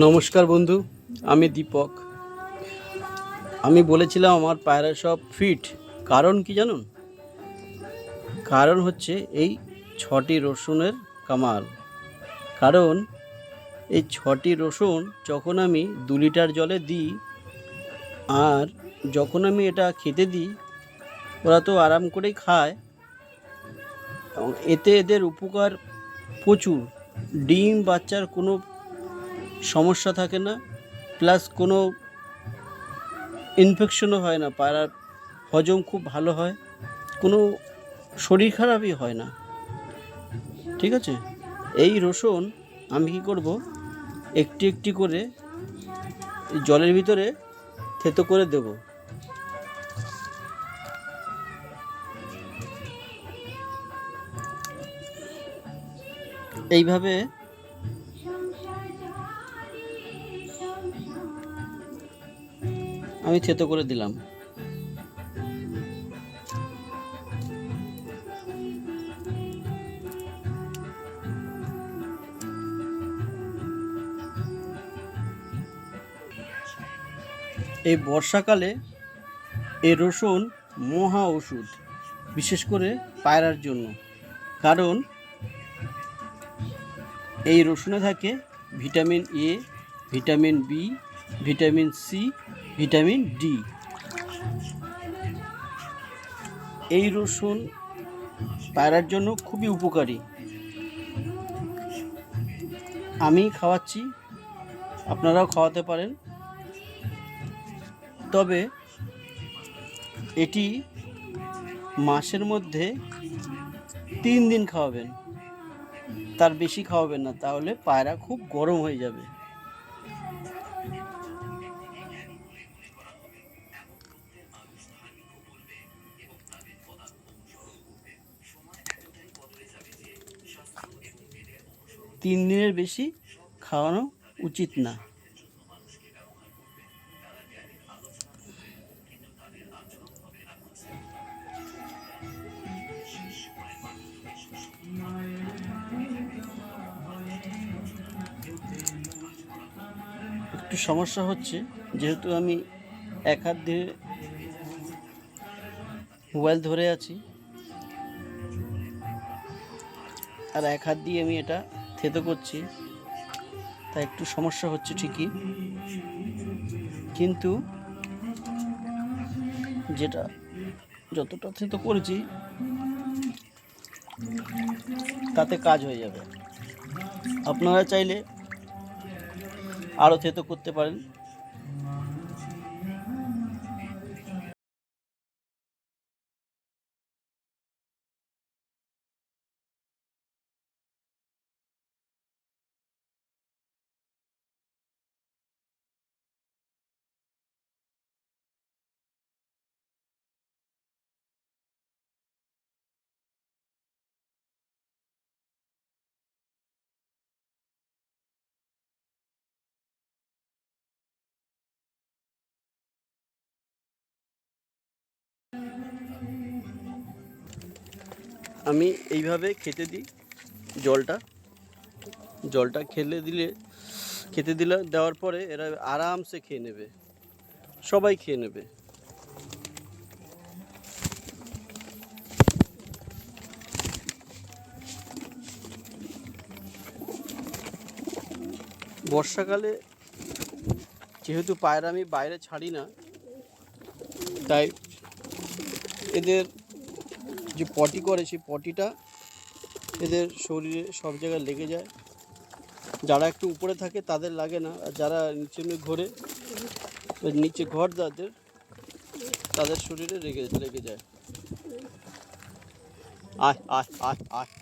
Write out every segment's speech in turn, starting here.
নমস্কার বন্ধু, আমি দীপক। আমি বলেছিলাম আমার পায়রা সব ফিট কারণ কি জানুন? কারণ হচ্ছে এই ছটি রসুনের কামাল। কারণ এই ছটি রসুন যখন আমি দু লিটার জলে দিই, আর যখন আমি এটা খেতে দিই, ওরা তো আরাম করেই খায়। এতে এদের উপকার প্রচুর। ডিম বাচ্চার কোনো সমস্যা থাকে না প্লাস কোনো ইনফেকশনও হয় না পায়রার হজম খুব ভালো হয়, কোনো শরীর খারাপই হয় না। ঠিক আছে? এই রসুন আমি কী করব? একটি একটি করে জলের ভিতরে থেতো করে দেব। এইভাবে আমি থেতো করে দিলাম। এই বর্ষাকালে এই রসুন মহা ওষুধ, বিশেষ করে পায়রার জন্য। কারণ এই রসুনে থাকে vitamin A, vitamin B, vitamin C vitamin D. এই রসুন পায়রার জন্য খুবই উপকারী। আমি খাওয়াচ্ছি, আপনারাও খাওয়াতে পারেন। তবে এটি মাসের মধ্যে তিন দিন খাওয়াবেন। তার বেশি খাওয়াবেন না, তাহলে পায়রা খুব গরম হয়ে যাবে। তিন দিনের বেশি খাওয়ানো উচিত না। একটু সমস্যা হচ্ছে, যেহেতু আমি এক হাত দিয়ে মোবাইল ধরে আছি, আর এক হাত দিয়ে আমি এটা থেতো করছি। তাই একটু সমস্যা হচ্ছে ঠিকই। কিন্তু যেটা যতটা থেতো করেছি, তাতে কাজ হয়ে যাবে। আপনারা চাইলে আরও থেতো করতে পারেন। আমি এইভাবে খেতে দিই জলটা। জলটা খেলে দিলে, খেতে দিলে, দেওয়ার পরে এরা আরামসে খেয়ে নেবে। সবাই খেয়ে নেবে। বর্ষাকালে যেহেতু পায়রা আমি বাইরে ছাড়ি না, তাই এদের যে পটি করে, সেই পটিটা এদের শরীরে সব জায়গায় লেগে যায়। যারা একটু উপরে থাকে, তাদের লাগে না। আর যারা নিচে ঘরে, নিচে ঘর যাদের, তাদের শরীরে লেগে লেগে যায়। আয় আয় আয় আয়।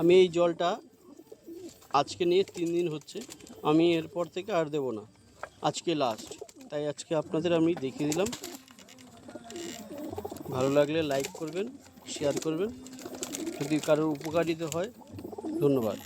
আমি এই জলটা আজকে নিয়ে তিন দিন হচ্ছে। আমি এরপর থেকে আর দেব না। আজকে লাস্ট তাই আজকে আপনাদের আমি দেখিয়ে দিলাম। ভালো লাগলে লাইক করবেন শেয়ার করবেন। যদি কারোর উপকারিত হয়, ধন্যবাদ।